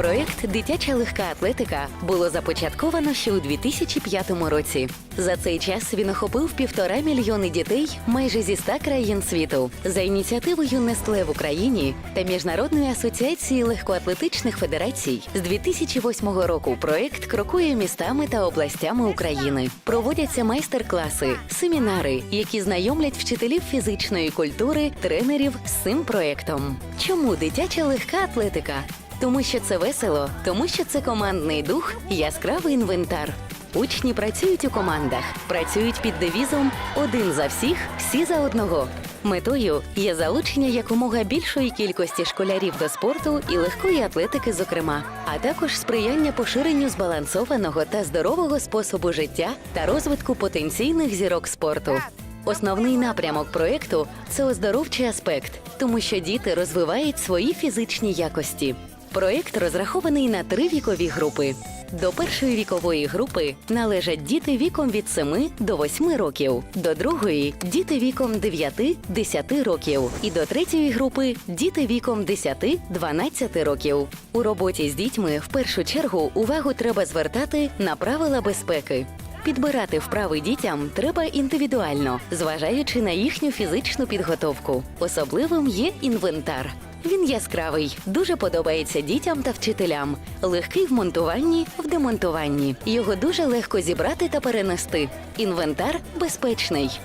Проєкт Дитяча легка атлетика було започатковано ще у 2005 році. За цей час він охопив півтора мільйони дітей майже зі ста країн світу. За ініціативою Нестле в Україні та Міжнародної асоціації легкоатлетичних федерацій з 2008 року проєкт крокує містами та областями України. Проводяться майстер-класи, семінари, які знайомлять вчителів фізичної культури, тренерів з цим проєктом. Чому дитяча легка атлетика? Тому що це весело, тому що це командний дух, яскравий інвентар. Учні працюють у командах, працюють під девізом Один за всіх, всі за одного. Метою є залучення якомога більшої кількості школярів до спорту і легкої атлетики, зокрема, а також сприяння поширенню збалансованого та здорового способу життя та розвитку потенційних зірок спорту. Основний напрямок проєкту це оздоровчий аспект, тому що діти розвивають свої фізичні якості. Проєкт розрахований на три вікові групи. До першої вікової групи належать діти віком від 7 до 8 років, до другої діти віком 9-10 років, і до третьої групи діти віком 10-12 років. У роботі з дітьми в першу чергу увагу треба звертати на правила безпеки. Підбирати вправи дітям треба індивідуально, зважаючи на їхню фізичну підготовку. Особливим є інвентар. Він яскравий, дуже подобається дітям та вчителям. Легкий в монтуванні, в демонтуванні. Його дуже легко зібрати та перенести. Інвентар безпечний.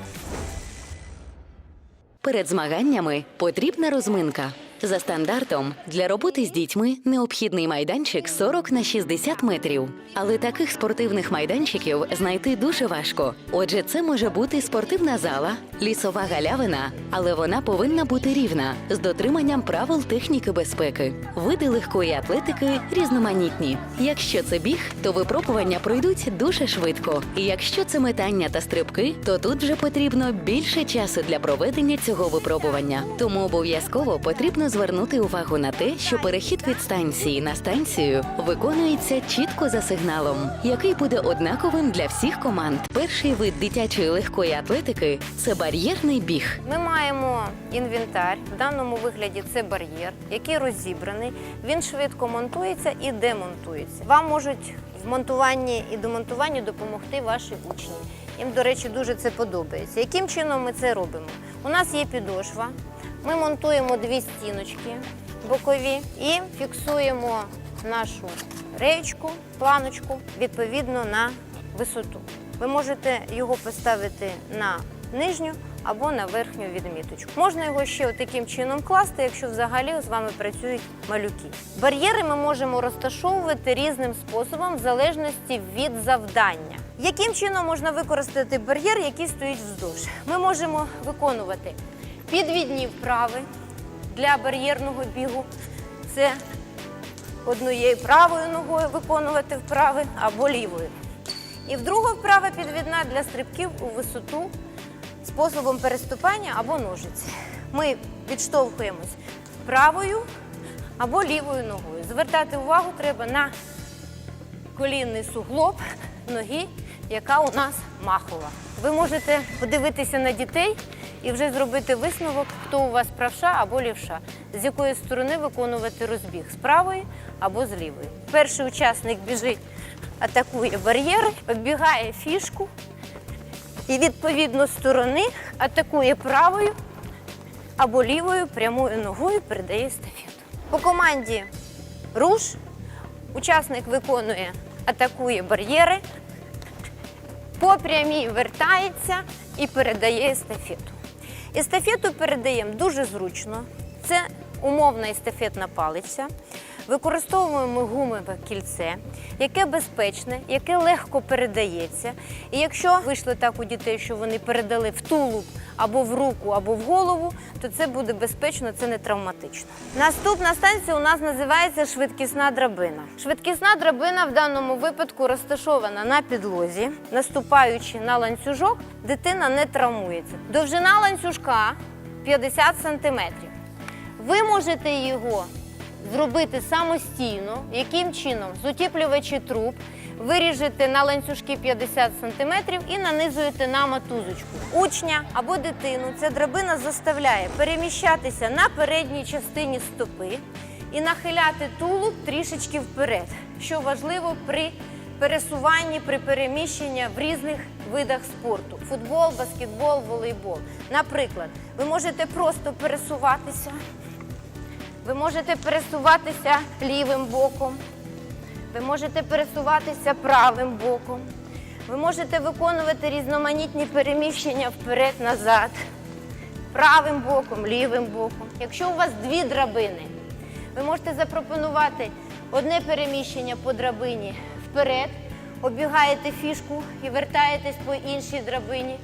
Перед змаганнями потрібна розминка. За стандартом для роботи з дітьми необхідний майданчик 40 на 60 метрів. Але таких спортивних майданчиків знайти дуже важко. Отже, це може бути спортивна зала, лісова галявина, але вона повинна бути рівна з дотриманням правил техніки безпеки. Види легкої атлетики різноманітні. Якщо це біг, то випробування пройдуть дуже швидко. І якщо це метання та стрибки, то тут вже потрібно більше часу для проведення цього випробування. Тому обов'язково потрібно звернути увагу на те, що перехід від станції на станцію виконується чітко за сигналом, який буде однаковим для всіх команд. Перший вид дитячої легкої атлетики це бар'єрний біг. Ми маємо інвентар. В даному вигляді це бар'єр, який розібраний. Він швидко монтується і демонтується. Вам можуть в монтуванні і демонтуванні допомогти ваші учні. Їм, до речі, дуже це подобається. Яким чином ми це робимо? У нас є підошва. Ми монтуємо дві стіночки бокові і фіксуємо нашу реєчку, планочку відповідно на висоту. Ви можете його поставити на нижню або на верхню відміточку. Можна його ще таким чином класти, якщо взагалі з вами працюють малюки. Бар'єри ми можемо розташовувати різним способом в залежності від завдання. Яким чином можна використати бар'єр, який стоїть вздовж? Ми можемо виконувати підвідні вправи для бар'єрного бігу. Це однією правою ногою виконувати вправи або лівою. І друга вправа підвідна для стрибків у висоту способом переступання або ножиці. Ми відштовхуємось правою або лівою ногою. Звертати увагу треба на колінний суглоб ноги, яка у нас махова. Ви можете подивитися на дітей і вже зробити висновок, хто у вас правша або лівша, з якої сторони виконувати розбіг з правої або з лівої. Перший учасник біжить, атакує бар'єр, оббігає фішку і відповідно сторони атакує правою або лівою прямою ногою передає естафету. По команді руш учасник виконує, атакує бар'єри, по прямій вертається і передає естафету. Естафету передаємо дуже зручно. Це умовна естафетна палиця. Використовуємо гумове кільце, яке безпечне, яке легко передається. І якщо вийшло так у дітей, що вони передали в тулуб або в руку, або в голову, то це буде безпечно, це не травматично. Наступна станція у нас називається швидкісна драбина. Швидкісна драбина в даному випадку розташована на підлозі, наступаючи на ланцюжок, дитина не травмується. Довжина ланцюжка 50 сантиметрів. Ви можете його зробити самостійно, яким чином з утеплювачі труб виріжете на ланцюжки 50 см і нанизуєте на матузочку. Учня або дитину ця драбина заставляє переміщатися на передній частині стопи і нахиляти тулуб трішечки вперед, що важливо при пересуванні, при переміщенні в різних видах спорту: футбол, баскетбол, волейбол. Наприклад, ви можете просто пересуватися, ви можете пересуватися лівим боком, ви можете пересуватися правим боком. Ви можете виконувати різноманітні переміщення вперед-назад, правим боком, лівим боком. Якщо у вас дві драбини, ви можете запропонувати одне переміщення по драбині вперед, обігаєте фішку і вертаєтесь по іншій драбині.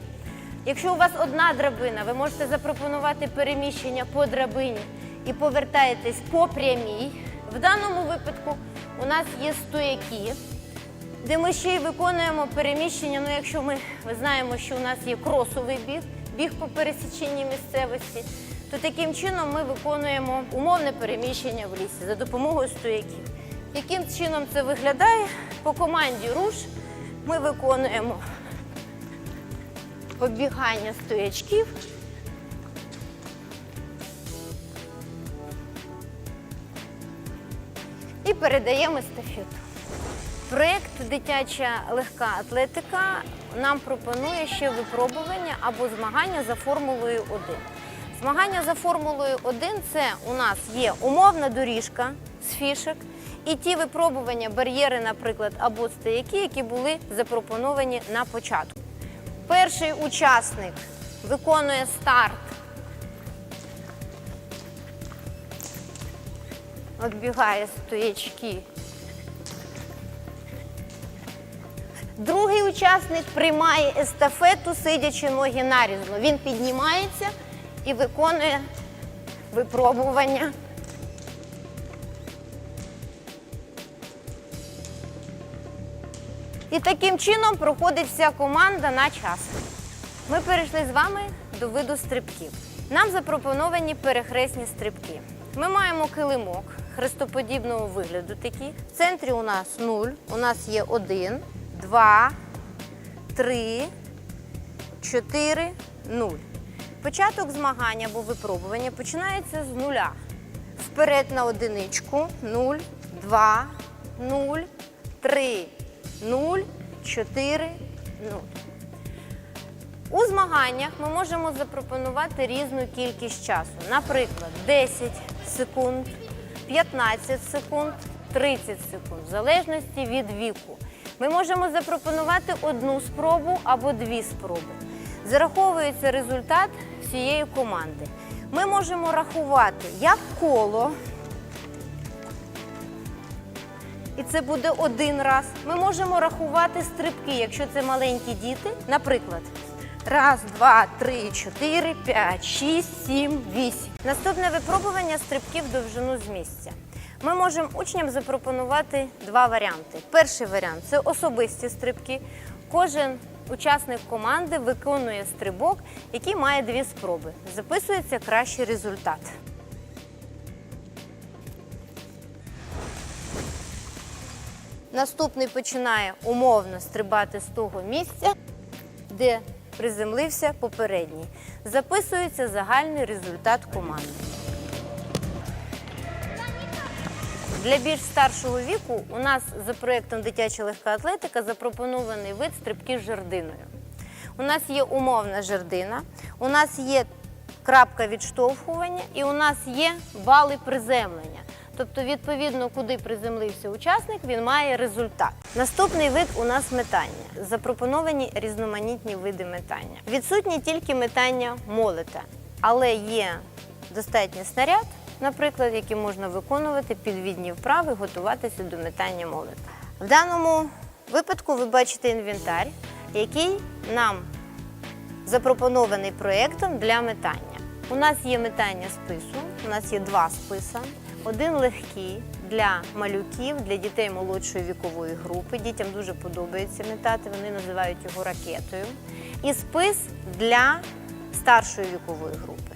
Якщо у вас одна драбина, ви можете запропонувати переміщення по драбині і повертаєтесь по прямій. В даному випадку у нас є стояки, де ми ще й виконуємо переміщення. Ну, якщо ми знаємо, що у нас є кросовий біг, біг по пересіченні місцевості, то таким чином ми виконуємо умовне переміщення в лісі за допомогою стояків. Яким чином це виглядає? По команді руш ми виконуємо оббігання стоячків. Передаємо естафету. Проєкт Дитяча легка атлетика нам пропонує ще випробування або змагання за формулою 1. Змагання за формулою 1 це у нас є умовна доріжка з фішек і ті випробування, бар'єри, наприклад, або стояки, які були запропоновані на початку. Перший учасник виконує старт. Оббігає стоячки. Другий учасник приймає естафету, сидячи ноги нарізно. Він піднімається і виконує випробування. І таким чином проходить вся команда на час. Ми перейшли з вами до виду стрибків. Нам запропоновані перехресні стрибки. Ми маємо килимок хрестоподібного вигляду такий. В центрі у нас 0, у нас є 1, 2, 3, 4, 0. Початок змагання або випробування починається з нуля. Вперед на одиничку 0, 2, 0, 3, 0, 4, 0. У змаганнях ми можемо запропонувати різну кількість часу. Наприклад, 10 секунд, 15 секунд, 30 секунд, в залежності від віку. Ми можемо запропонувати одну спробу або дві спроби. Зараховується результат всієї команди. Ми можемо рахувати як коло, і це буде один раз. Ми можемо рахувати стрибки, якщо це маленькі діти. Наприклад, раз, два, три, чотири, п'ять, шість, сім, вісім. Наступне випробування стрибків довжину з місця. Ми можемо учням запропонувати два варіанти. Перший варіант це особисті стрибки. Кожен учасник команди виконує стрибок, який має дві спроби. Записується кращий результат. Наступний починає умовно стрибати з того місця, де приземлився попередній. Записується загальний результат команди. Для більш старшого віку у нас за проєктом Дитяча легка атлетика запропонований вид стрибки з жердиною. У нас є умовна жердина, у нас є крапка відштовхування і у нас є бали приземлення. Тобто, відповідно, куди приземлився учасник, він має результат. Наступний вид у нас метання. Запропоновані різноманітні види метання. Відсутні тільки метання молота, але є достатній снаряд, наприклад, який можна виконувати підвідні вправи, готуватися до метання молота. В даному випадку ви бачите інвентар, який нам запропонований проєктом для метання. У нас є метання спису, у нас є два списа. Один легкий для малюків, для дітей молодшої вікової групи. Дітям дуже подобається метати, вони називають його ракетою. І спис для старшої вікової групи.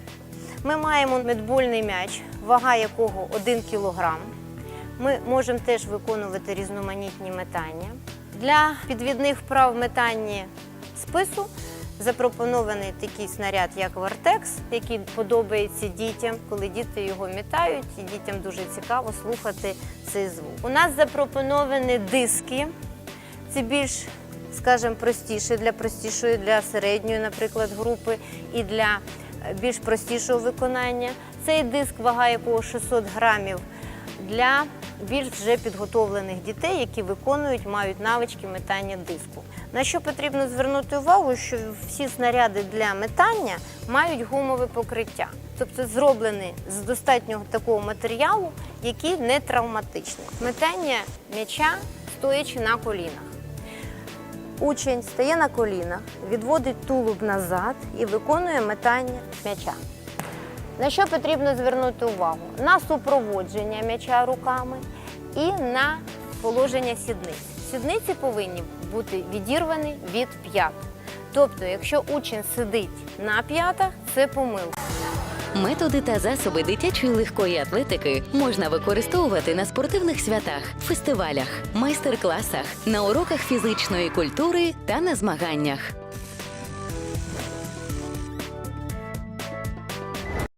Ми маємо медбольний м'яч, вага якого 1 кілограм. Ми можемо теж виконувати різноманітні метання. Для підвідних вправ метання спису запропонований такий снаряд, як Вартекс, який подобається дітям, коли діти його мітають, і дітям дуже цікаво слухати цей звук. У нас запропоновані диски. Це більш, скажімо, простіше для простішої, для середньої, наприклад, групи і для е, більш простішого виконання. Цей диск, вага якого 600 грамів, для більш вже підготовлених дітей, які виконують, мають навички метання диску. На що потрібно звернути увагу, що всі снаряди для метання мають гумове покриття, тобто зроблені з достатнього такого матеріалу, який не травматичний. Метання м'яча стоячи на колінах. Учень стає на колінах, відводить тулуб назад і виконує метання м'яча. На що потрібно звернути увагу? На супроводження м'яча руками і на положення сідниць. Сідниці повинні бути відірвані від п'ят. Тобто, якщо учень сидить на п'ятах, це помилка. Методи та засоби дитячої легкої атлетики можна використовувати на спортивних святах, фестивалях, майстер-класах, на уроках фізичної культури та на змаганнях.